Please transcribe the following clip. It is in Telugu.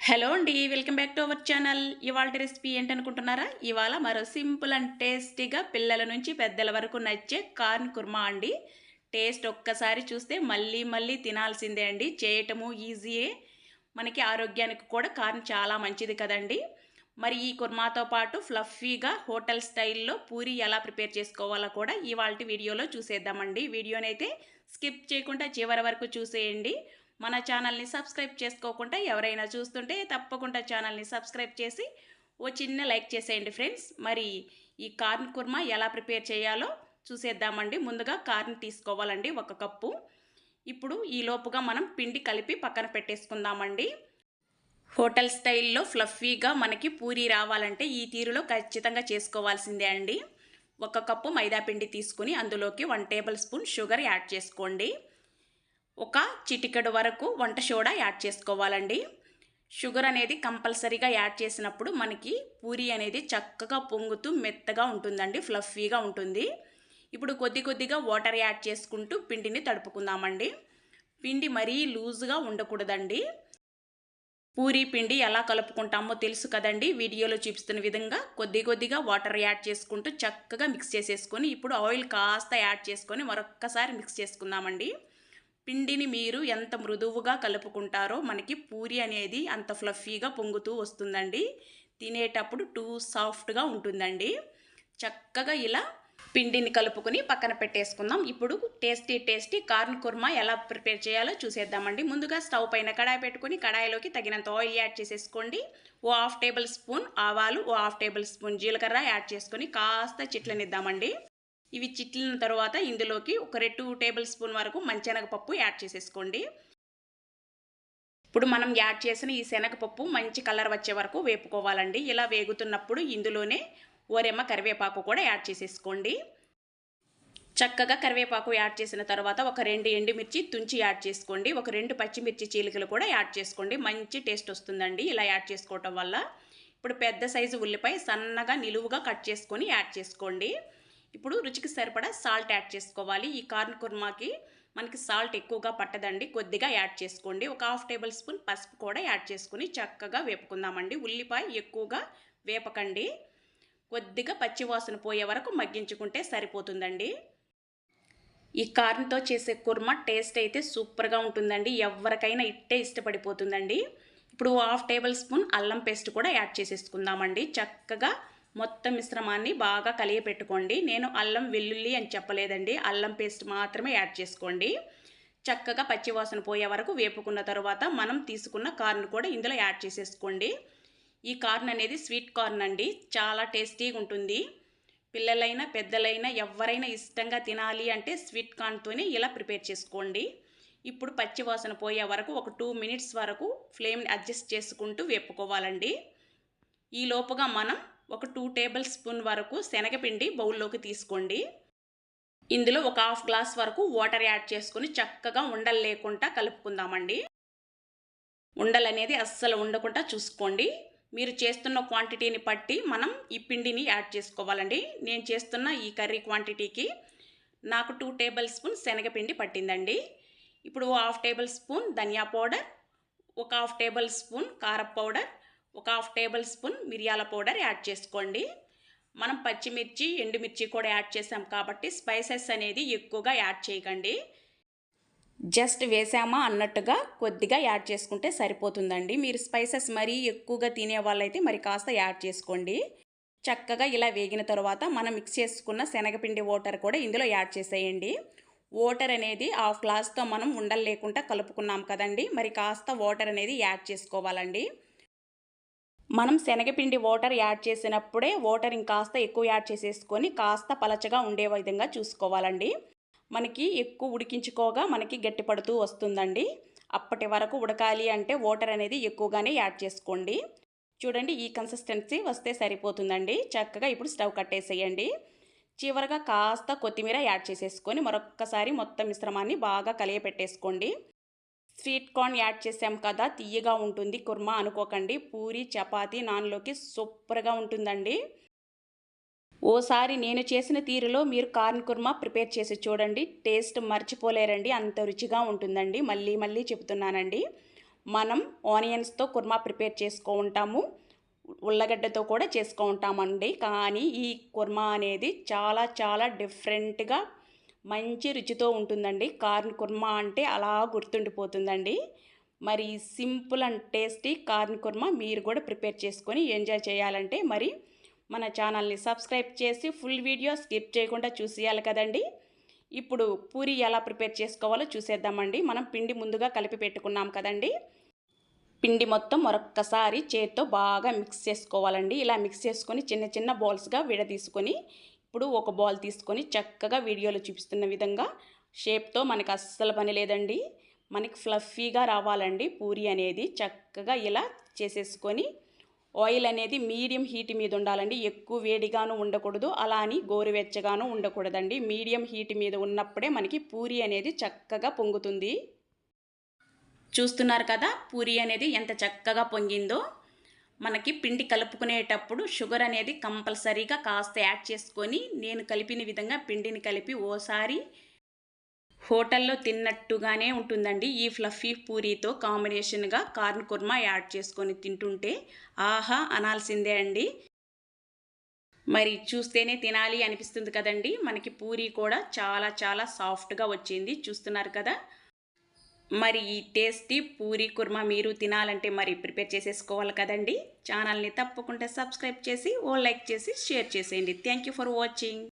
హలో అండి welcome back to our channel. ఇవాళ రెసిపీ ఏంటనుకుంటున్నారా? ఇవాళ మరో సింపుల్ అండ్ టేస్టీగా పిల్లల నుంచి పెద్దల వరకు నచ్చే కార్న్ కుర్మా అండి. టేస్ట్ ఒక్కసారి చూస్తే మళ్ళీ మళ్ళీ తినాల్సిందే అండి. చేయటము ఈజీయే మనకి ఆరోగ్యానికి కూడా కార్న్ చాలా మంచిది కదండి. మరి ఈ కుర్మాతో పాటు ఫ్లఫీగా హోటల్ స్టైల్లో పూరి ఎలా ప్రిపేర్ చేసుకోవాలో కూడా ఇవాళ వీడియోలో చూసేద్దామండి. వీడియోనైతే స్కిప్ చేయకుండా చివరి వరకు చూసేయండి. మన ఛానల్ని సబ్స్క్రైబ్ చేసుకోకుండా ఎవరైనా చూస్తుంటే తప్పకుండా ఛానల్ని సబ్స్క్రైబ్ చేసి ఓ చిన్న లైక్ చేసేయండి ఫ్రెండ్స్. మరి ఈ కార్న్ కుర్మా ఎలా ప్రిపేర్ చేయాలో చూసేద్దామండి. ముందుగా కార్న్ తీసుకోవాలండి ఒక కప్పు. ఇప్పుడు ఈ లోపుగా మనం పిండి కలిపి పక్కన పెట్టేసుకుందామండి. హోటల్ స్టైల్లో ఫ్లఫీగా మనకి పూరి రావాలంటే ఈ తీరులో ఖచ్చితంగా చేసుకోవాల్సిందే అండి. ఒక కప్పు మైదా పిండి తీసుకుని అందులోకి one table spoon sugar add చేసుకోండి. ఒక చిటికెడు వరకు వంట సోడా యాడ్ చేసుకోవాలండి. షుగర్ అనేది కంపల్సరీగా యాడ్ చేసినప్పుడు మనకి పూరి అనేది చక్కగా పొంగుతూ మెత్తగా ఉంటుందండి ఫ్లఫీగా ఉంటుంది. ఇప్పుడు కొద్ది కొద్దిగా వాటర్ యాడ్ చేసుకుంటూ పిండిని తడుపుకుందామండి. పిండి మరీ లూజ్గా ఉండకూడదండి. పూరి పిండి ఎలా కలుపుకుంటామో తెలుసు కదండి. వీడియోలో చూపిస్తున్న విధంగా కొద్ది కొద్దిగా వాటర్ యాడ్ చేసుకుంటూ చక్కగా మిక్స్ చేసేసుకొని ఇప్పుడు ఆయిల్ కాస్త యాడ్ చేసుకొని మరొక్కసారి మిక్స్ చేసుకుందామండి. పిండిని మీరు ఎంత మృదువుగా కలుపుకుంటారో మనకి పూరి అనేది అంత ఫ్లఫీగా పొంగుతూ వస్తుందండి. తినేటప్పుడు టూ సాఫ్ట్గా ఉంటుందండి. చక్కగా ఇలా పిండిని కలుపుకొని పక్కన పెట్టేసుకుందాం. ఇప్పుడు టేస్టీ టేస్టీ కార్న్ కుర్మా ఎలా ప్రిపేర్ చేయాలో చూసేద్దామండి. ముందుగా స్టవ్ పైన కడాయి పెట్టుకొని కడాయిలోకి తగినంత ఆయిల్ యాడ్ చేసేసుకోండి. ఓ హాఫ్ టేబుల్ స్పూన్ ఆవాలు ఓ హాఫ్ టేబుల్ స్పూన్ జీలకర్ర యాడ్ చేసుకొని కాస్త చిట్లనిద్దామండి. ఇవి చిట్లిన తర్వాత ఇందులోకి ఒక రెండు టేబుల్ స్పూన్ వరకు మంచెనగపప్పు యాడ్ చేసేసుకోండి. ఇప్పుడు మనం యాడ్ చేసిన ఈ శనగపప్పు మంచి కలర్ వచ్చే వరకు వేపుకోవాలండి. ఇలా వేగుతున్నప్పుడు ఇందులోనే ఓరెమ్మ కరివేపాకు కూడా యాడ్ చేసేసుకోండి. చక్కగా కరివేపాకు యాడ్ చేసిన తర్వాత ఒక రెండు ఎండుమిర్చి తుంచి యాడ్ చేసుకోండి. ఒక రెండు పచ్చిమిర్చి చీలికలు కూడా యాడ్ చేసుకోండి. మంచి టేస్ట్ వస్తుందండి ఇలా యాడ్ చేసుకోవటం వల్ల. ఇప్పుడు పెద్ద సైజు ఉల్లిపాయ సన్నగా నిలువుగా కట్ చేసుకొని యాడ్ చేసుకోండి. ఇప్పుడు రుచికి సరిపడా సాల్ట్ యాడ్ చేసుకోవాలి. ఈ కార్న్ కుర్మాకి మనకి సాల్ట్ ఎక్కువగా పట్టదండి. కొద్దిగా యాడ్ చేసుకోండి. ఒక హాఫ్ టేబుల్ స్పూన్ పసుపు కూడా యాడ్ చేసుకుని చక్కగా వేపుకుందామండి. ఉల్లిపాయ ఎక్కువగా వేపకండి. కొద్దిగా పచ్చివాసన పోయే వరకు మగ్గించుకుంటే సరిపోతుందండి. ఈ కార్న్తో చేసే కుర్మా టేస్ట్ అయితే సూపర్గా ఉంటుందండి. ఎవరికైనా ఇట్టే ఇష్టపడిపోతుందండి. ఇప్పుడు హాఫ్ టేబుల్ స్పూన్ అల్లం పేస్ట్ కూడా యాడ్ చేసేసుకుందామండి. చక్కగా మొత్తం మిశ్రమాన్ని బాగా కలియపెట్టుకోండి నేను అల్లం వెల్లుల్లి అని చెప్పలేదండి. అల్లం పేస్ట్ మాత్రమే యాడ్ చేసుకోండి. చక్కగా పచ్చివాసన పోయే వరకు వేపుకున్న తర్వాత మనం తీసుకున్న కార్న్ కూడా ఇందులో యాడ్ చేసేసుకోండి. ఈ కార్న్ అనేది స్వీట్ కార్న్ అండి. చాలా టేస్టీగా ఉంటుంది. పిల్లలైనా పెద్దలైనా ఎవరైనా ఇష్టంగా తినాలి అంటే స్వీట్ కార్న్తోనే ఇలా ప్రిపేర్ చేసుకోండి. ఇప్పుడు పచ్చివాసన పోయే వరకు ఒక టూ మినిట్స్ వరకు ఫ్లేమ్ని అడ్జస్ట్ చేసుకుంటూ వేపుకోవాలండి. ఈ లోపుగా మనం ఒక టూ టేబుల్ స్పూన్ వరకు శనగపిండి బౌల్లోకి తీసుకోండి. ఇందులో ఒక హాఫ్ గ్లాస్ వరకు వాటర్ యాడ్ చేసుకుని చక్కగా ఉండలు లేకుండా కలుపుకుందామండి. ఉండలు అనేది అస్సలు ఉండకుండా చూసుకోండి. మీరు చేస్తున్న క్వాంటిటీని బట్టి మనం ఈ పిండిని యాడ్ చేసుకోవాలండి. నేను చేస్తున్న ఈ కర్రీ క్వాంటిటీకి నాకు టూ టేబుల్ స్పూన్ శనగపిండి పట్టిందండి. ఇప్పుడు హాఫ్ టేబుల్ స్పూన్ ధనియా పౌడర్ ఒక హాఫ్ టేబుల్ స్పూన్ కారం పౌడర్ ఒక హాఫ్ టేబుల్ స్పూన్ మిరియాల పౌడర్ యాడ్ చేసుకోండి. మనం పచ్చిమిర్చి ఎండుమిర్చి కూడా యాడ్ చేసాం కాబట్టి స్పైసెస్ అనేది ఎక్కువగా యాడ్ చేయకండి. జస్ట్ వేసామా అన్నట్టుగా కొద్దిగా యాడ్ చేసుకుంటే సరిపోతుందండి. మీరు స్పైసెస్ మరీ ఎక్కువగా తినే వాళ్ళైతే మరి కాస్త యాడ్ చేసుకోండి. చక్కగా ఇలా వేగిన తర్వాత మనం మిక్స్ చేసుకున్న శనగపిండి వాటర్ కూడా ఇందులో యాడ్ చేసేయండి. వాటర్ అనేది హాఫ్ గ్లాస్తో మనం ఉండలు లేకుండా కలుపుకున్నాం కదండి. మరి కాస్త వాటర్ అనేది యాడ్ చేసుకోవాలండి. మనం శనగపిండి వాటర్ యాడ్ చేసినప్పుడే వాటర్ ఇంకాస్త ఎక్కువ యాడ్ చేసేసుకొని కాస్త పలచగా ఉండే విధంగా చూసుకోవాలండి. మనకి ఎక్కువ ఉడికించుకోగా మనకి గట్టిపడుతూ వస్తుందండి. అప్పటి వరకు ఉడకాలి అంటే వాటర్ అనేది ఎక్కువగానే యాడ్ చేసుకోండి. చూడండి ఈ కన్సిస్టెన్సీ వస్తే సరిపోతుందండి. చక్కగా ఇప్పుడు స్టవ్ కట్టేసేయండి. చివరగా కాస్త కొత్తిమీర యాడ్ చేసేసుకొని మరొక్కసారి మొత్తం మిశ్రమాన్ని బాగా కలియపెట్టేసుకోండి. స్వీట్ కార్న్ యాడ్ చేసాం కదా తీయగా ఉంటుంది కుర్మా అనుకోకండి. పూరి చపాతి నాన్లోకి సూపర్గా ఉంటుందండి. ఓసారి నేను చేసిన తీరులో మీరు కార్న్ కుర్మా ప్రిపేర్ చేసి చూడండి. టేస్ట్ మర్చిపోలేరండి అంత రుచిగా ఉంటుందండి. మళ్ళీ మళ్ళీ చెప్తున్నానండి మనం ఆనియన్స్తో కుర్మా ప్రిపేర్ చేసుకో ఉంటాము ఉల్లగడ్డతో కూడా చేసుకో ఉంటామండి. కానీ ఈ కుర్మా అనేది చాలా చాలా డిఫరెంట్గా మంచి రుచితో ఉంటుందండి. కార్న్ కుర్మా అంటే అలా గుర్తుండిపోతుందండి. మరి simple and tasty corn kurma మీరు కూడా ప్రిపేర్ చేసుకొని ఎంజాయ్ చేయాలంటే మరి మన ఛానల్ని సబ్స్క్రైబ్ చేసి ఫుల్ వీడియో స్కిప్ చేయకుండా చూసేయాలి కదండి. ఇప్పుడు పూరి ఎలా ప్రిపేర్ చేసుకోవాలో చూసేద్దామండి. మనం పిండి ముందుగా కలిపి పెట్టుకున్నాం కదండి. పిండి మొత్తం మరొక్కసారి చేత్తో బాగా మిక్స్ చేసుకోవాలండి. ఇలా మిక్స్ చేసుకొని చిన్న చిన్న బాల్స్గా విడదీసుకొని ఇప్పుడు ఒక బాల్ తీసుకొని చక్కగా వీడియోలో చూపిస్తున్న విధంగా షేప్తో మనకు అస్సలు పని లేదండి. మనకి ఫ్లఫీగా రావాలండి పూరి అనేది. చక్కగా ఇలా చేసేసుకొని ఆయిల్ అనేది మీడియం హీట్ మీద ఉండాలండి. ఎక్కువ వేడిగాను ఉండకూడదు. అలా అని గోరువెచ్చగాను ఉండకూడదండి. మీడియం హీట్ మీద ఉన్నప్పుడే మనకి పూరి అనేది చక్కగా పొంగుతుంది. చూస్తున్నారు కదా పూరి అనేది ఎంత చక్కగా పొంగిందో. మనకి పిండి కలుపుకునేటప్పుడు షుగర్ అనేది కంపల్సరీగా కాస్త యాడ్ చేసుకొని నేను కలిపిన విధంగా పిండిని కలిపి ఓసారి హోటల్లో తిన్నట్టుగానే ఉంటుందండి. ఈ ఫ్లఫీ పూరీతో కాంబినేషన్గా కార్న్ కుర్మా యాడ్ చేసుకొని తింటుంటే ఆహా అనాల్సిందే అండి. మరి చూస్తేనే తినాలి అనిపిస్తుంది కదండి. మనకి పూరీ కూడా చాలా చాలా సాఫ్ట్గా వచ్చింది. చూస్తున్నారు కదా? మరి ఈ టేస్టీ పూరి కుర్మా మీరు తినాలంటే మరి ప్రిపేర్ చేసేసుకోవాలి కదండి. ఛానల్ని తప్పకుండా సబ్స్క్రైబ్ చేసి ఓ లైక్ చేసి షేర్ చేసేయండి. Thank you for watching